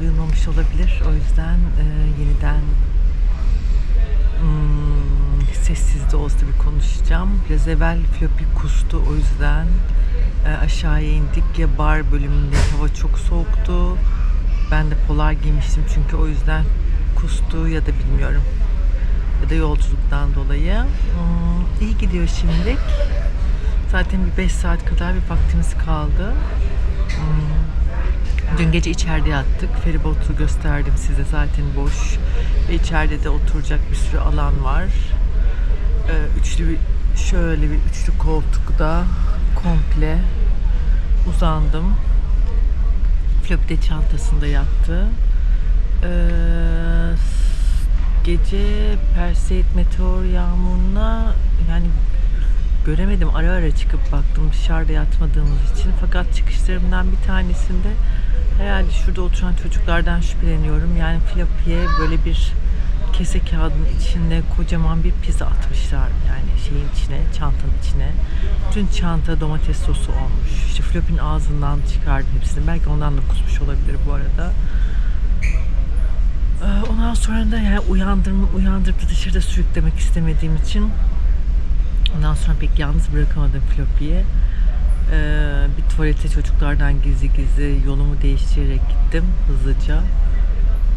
duyulmamış olabilir. O yüzden e, yeniden hmm, sessiz de olsa bir konuşacağım. Biraz evvel floppy kustu o yüzden e, aşağıya indik ya bar bölümünde hava çok soğuktu. Ben de polar giymiştim çünkü o yüzden kustu ya da bilmiyorum. Ya da yolculuktan dolayı. Hmm, iyi gidiyor şimdilik. Zaten bir 5 saat kadar bir vaktimiz kaldı. Hmm, Dün gece içeride yattık. Feribotu gösterdim size zaten boş. Ve içeride de oturacak bir sürü alan var. Ee, üçlü bir, şöyle bir üçlü koltukta komple uzandım. Flop de çantasında yattı. Ee, gece Perseid meteor yağmuruna yani göremedim. Ara ara çıkıp baktım dışarıda yatmadığımız için. Fakat çıkışlarımdan bir tanesinde herhalde şurada oturan çocuklardan şüpheleniyorum. Yani Floppy'ye böyle bir kese kağıdın içinde kocaman bir pizza atmışlar. Yani şeyin içine, çantanın içine. Bütün çanta domates sosu olmuş. İşte Floppy'nin ağzından çıkardım hepsini. Belki ondan da kusmuş olabilir bu arada. Ee, Ondan sonra da yani uyandırma, uyandırıp da dışarıda sürüklemek istemediğim için Ondan sonra pek yalnız bırakamadım Floppy'yi. Ee, bir tuvalete çocuklardan gizli gizli yolumu değiştirerek gittim hızlıca.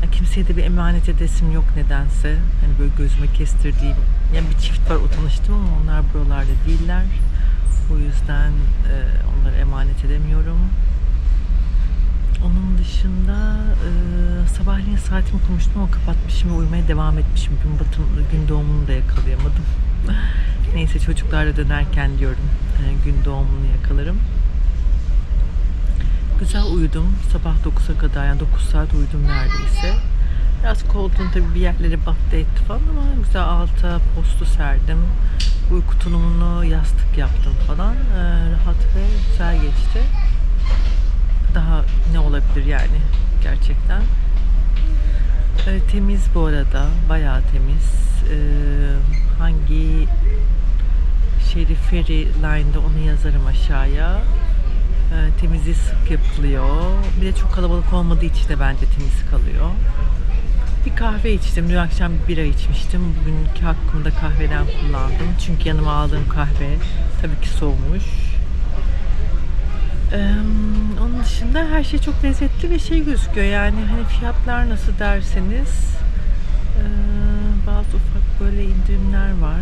Ya kimseye de bir emanet edesim yok nedense. Hani böyle gözüme kestirdiğim yani bir çift var o tanıştım ama onlar buralarda değiller. O yüzden e, onları emanet edemiyorum. Onun dışında e, sabahleyin saatimi kurmuştum ama kapatmışım ve uyumaya devam etmişim. Gün batım, gün doğumunu da yakalayamadım. Neyse çocuklarla dönerken diyorum e, gün doğumunu yakalarım. Güzel uyudum. Sabah 9'a kadar yani 9 saat uyudum neredeyse. Biraz koltuğun tabii bir yerleri battı etti falan ama güzel alta postu serdim. Uyku tulumunu yastık yaptım falan. E, rahat ve güzel geçti. Daha ne olabilir yani gerçekten. E, temiz bu arada. Bayağı temiz. E, hangi şehri Ferry Line'da onu yazarım aşağıya. E, temizliği sık yapılıyor. Bir de çok kalabalık olmadığı için de bence temiz kalıyor. Bir kahve içtim. Dün akşam bir bira içmiştim. Bugünkü hakkımda kahveden kullandım. Çünkü yanıma aldığım kahve tabii ki soğumuş. Ee, onun dışında her şey çok lezzetli ve şey gözüküyor yani hani fiyatlar nasıl derseniz ee, bazı ufak böyle indirimler var.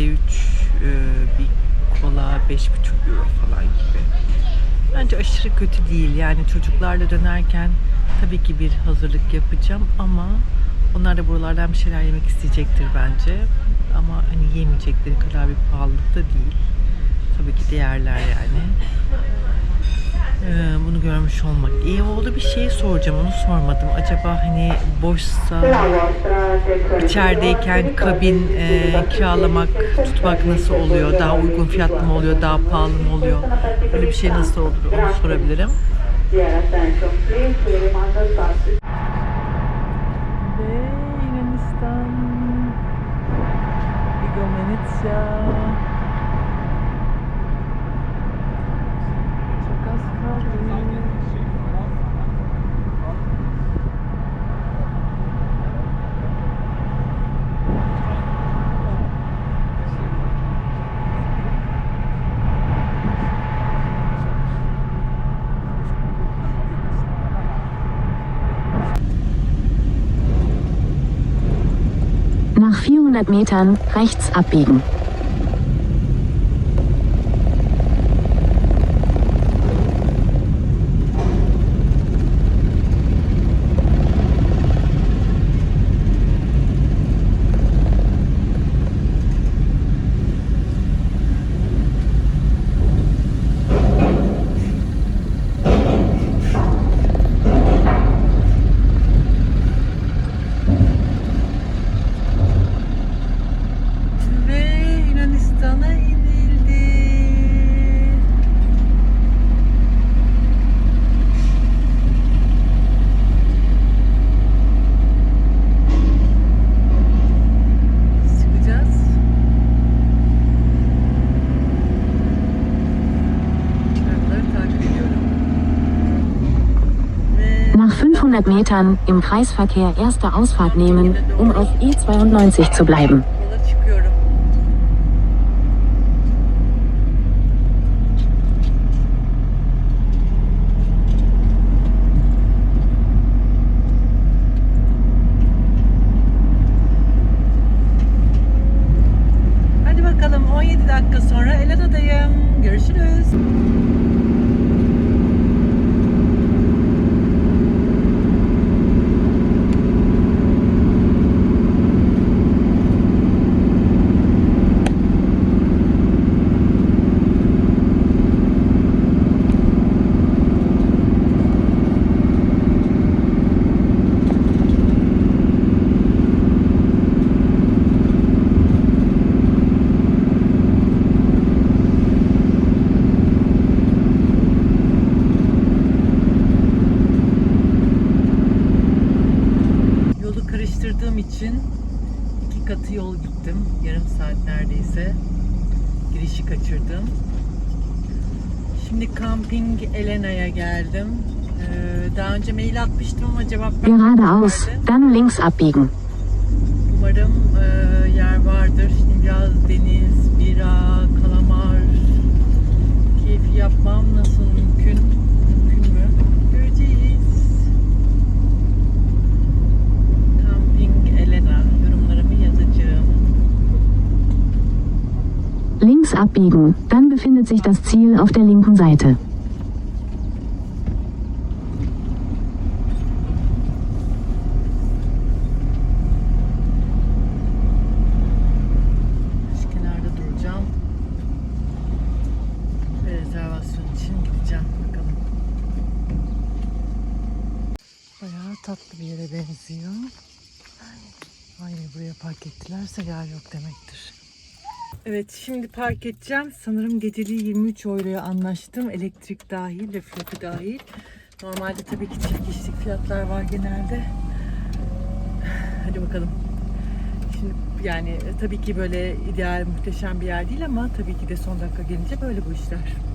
7.3 e, bir kola 5.5 euro falan gibi. Bence aşırı kötü değil. Yani çocuklarla dönerken tabii ki bir hazırlık yapacağım ama onlar da buralardan bir şeyler yemek isteyecektir bence. Ama hani yemeyecekleri kadar bir pahalılık da değil. Tabii ki diğerler yani. Ee, bunu görmüş olmak iyi oldu. Bir şey soracağım onu sormadım. Acaba hani boşsa içerideyken kabin e, kiralamak, tutmak nasıl oluyor? Daha uygun fiyatlı mı oluyor? Daha pahalı mı oluyor? Böyle bir şey nasıl olur? Onu sorabilirim. 100 Metern rechts abbiegen. 200 Metern im Kreisverkehr erste Ausfahrt nehmen, um auf E92 zu bleiben. İçin iki katı yol gittim. Yarım saat neredeyse. Girişi kaçırdım. Şimdi Camping Elena'ya geldim. Ee, daha önce mail atmıştım ama cevap Geradeaus, dann links abbiegen. Umarım e, yer vardır. Şimdi biraz deniz, bira, abbiegen, dann befindet sich das Ziel auf der linken Seite. Tatlı bir yere benziyor. Ay buraya park ettilerse yer yok demektir. Evet şimdi park edeceğim. Sanırım geceliği 23 euroya anlaştım. Elektrik dahil ve fiyatı dahil. Normalde tabii ki çift kişilik fiyatlar var genelde. Hadi bakalım. Şimdi yani tabii ki böyle ideal muhteşem bir yer değil ama tabii ki de son dakika gelince böyle bu işler.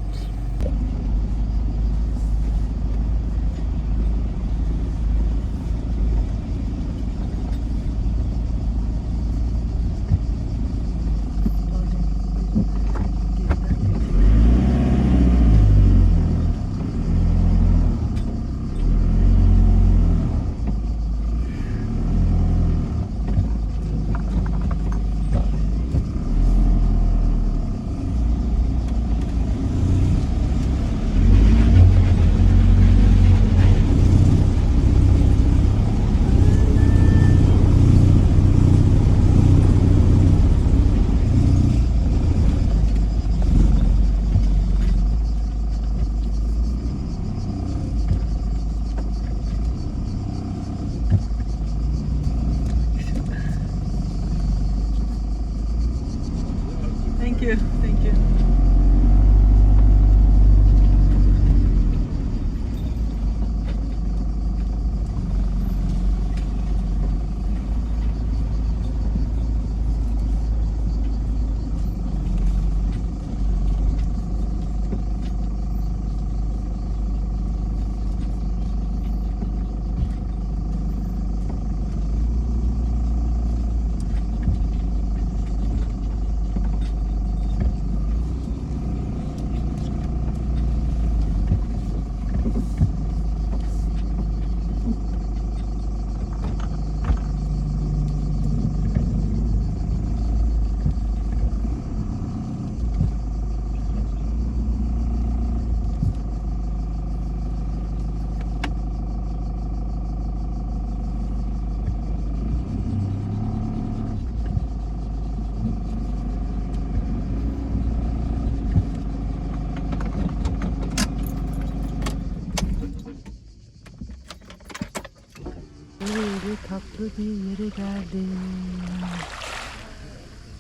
Bir yere geldim.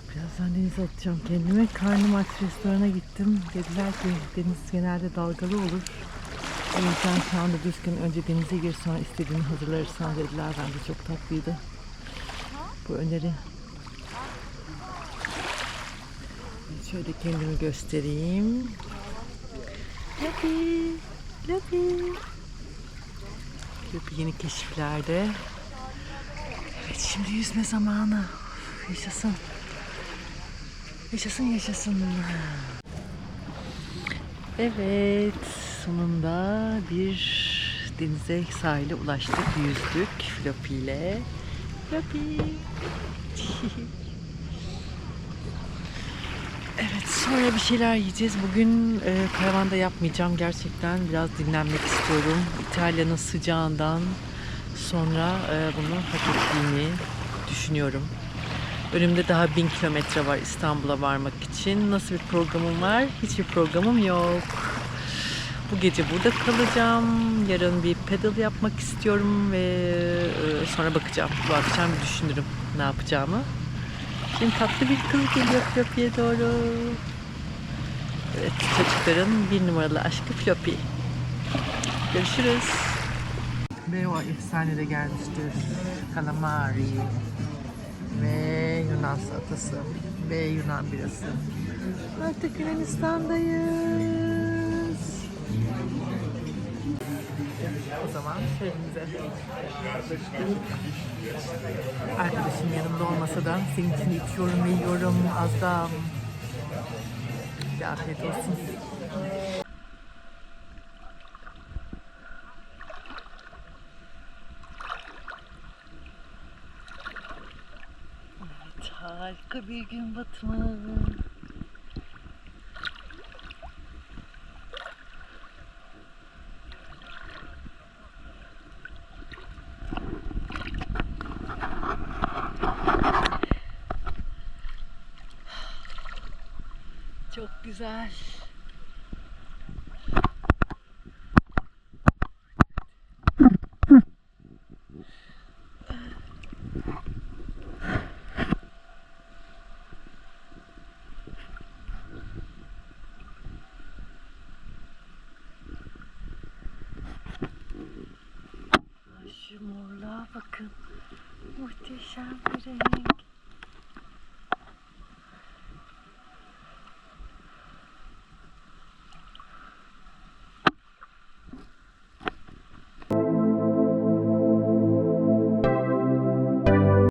Birazdan denize atacağım kendime. Karnım aç restorana gittim. Dediler ki deniz genelde dalgalı olur. O yüzden şu anda düzgün önce denize gir sonra istediğini hazırlarsan dediler. Bence çok tatlıydı. Bu öneri. Şöyle kendimi göstereyim. Lucky, Lucky. Floppy yeni keşiflerde. Evet şimdi yüzme zamanı. Yaşasın. Yaşasın yaşasın. Evet sonunda bir denize sahile ulaştık yüzdük Floppy ile. Floppy. Evet sonra bir şeyler yiyeceğiz. Bugün e, karavanda yapmayacağım. Gerçekten biraz dinlenmek istiyorum. İtalya'nın sıcağından sonra e, bunu hak ettiğini düşünüyorum. Önümde daha bin kilometre var İstanbul'a varmak için. Nasıl bir programım var? Hiçbir programım yok. Bu gece burada kalacağım. Yarın bir pedal yapmak istiyorum ve e, sonra bakacağım. Bu akşam düşünürüm ne yapacağımı. Şimdi tatlı bir kız geliyor Floppy'ye doğru. Evet çocukların bir numaralı aşkı Floppy. Görüşürüz. Ve o efsane gelmiştir. Calamari ve Yunan salatası ve Yunan birası. Artık Yunanistan'dayız. O zaman şeyimize Arkadaşım yanımda olmasa da senin için içiyorum yiyorum az. Bir afiyet olsun. Evet, harika bir gün batımı. Çok güzel. Ay, Şu morluğa bakın. Muhteşem bir renk.